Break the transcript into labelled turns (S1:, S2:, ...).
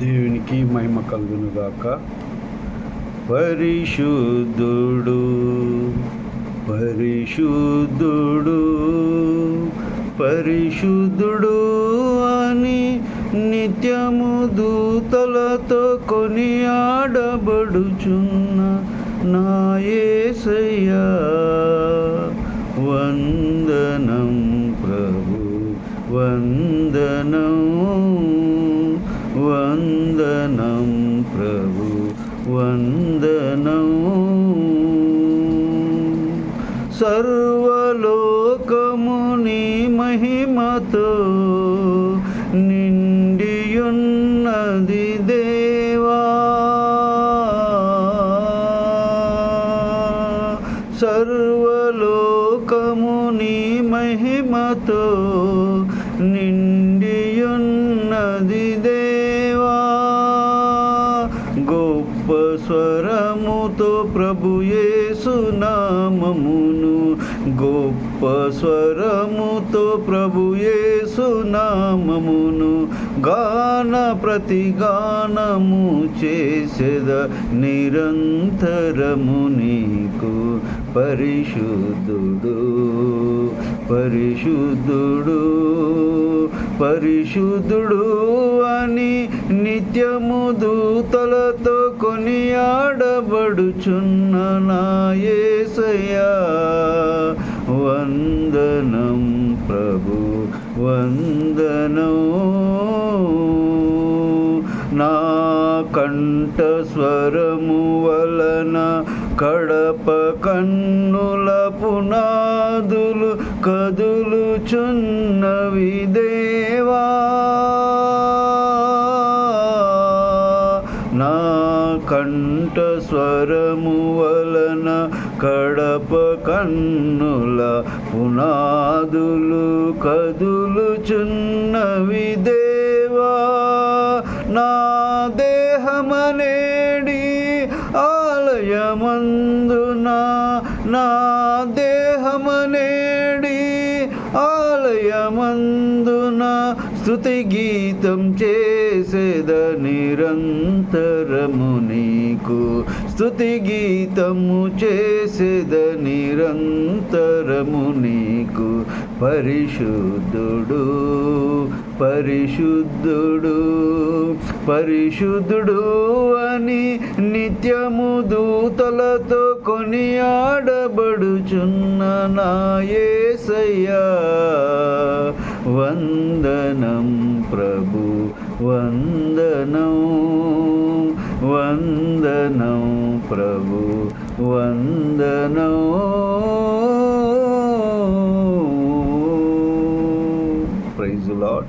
S1: దేవునికి మహిమ కలుగునుగాక. పరిశుద్ధుడు పరిశుద్ధుడు పరిశుద్ధుడు అని నిత్యము దూతలతో కొని ఆడబడుచున్న వందనం ప్రభు వందనం సర్వలోకముని మహిమతో నిండియున్నది దేవా. సర్వలోకముని మహిమతో నిండియున్నది దేవా. గొప్ప స్వరముతో ప్రభుయేసు నామము గొప్ప స్వరముతో ప్రభు యేసునామమును గాన ప్రతిగానము చేసేద నిరంతరము నీకు పరిశుద్ధుడు పరిశుద్ధుడు పరిశుద్ధుడు అని నిత్యము దూతలతో కొనియాడబడుచున్న నాయసయ్యా వందనం ప్రభు వందనం నా కంఠ స్వరము వలన కడప కన్నుల పునాదులు కదులుచున్నవి దేవా. నా కంఠ స్వరము వలన కడప కన్నుల పునాదులు కదులుచున్నవి దేవా. నా దేహమనేడి ఆలయమందున నా దేహమనే హృదయమందున స్తుతి గీతం చేసేద నిరంతరము నీకు. స్తుతి గీతము చేసేద నిరంతరము నీకు. పరిశుద్ధుడు పరిశుద్ధుడు పరిశుద్ధుడు అని నిత్యము దూతలతో కొనియాడబడుచున్న నాయసయ్యా వందనం ప్రభు వందనం వందనం ప్రభు వందనం. Praise lord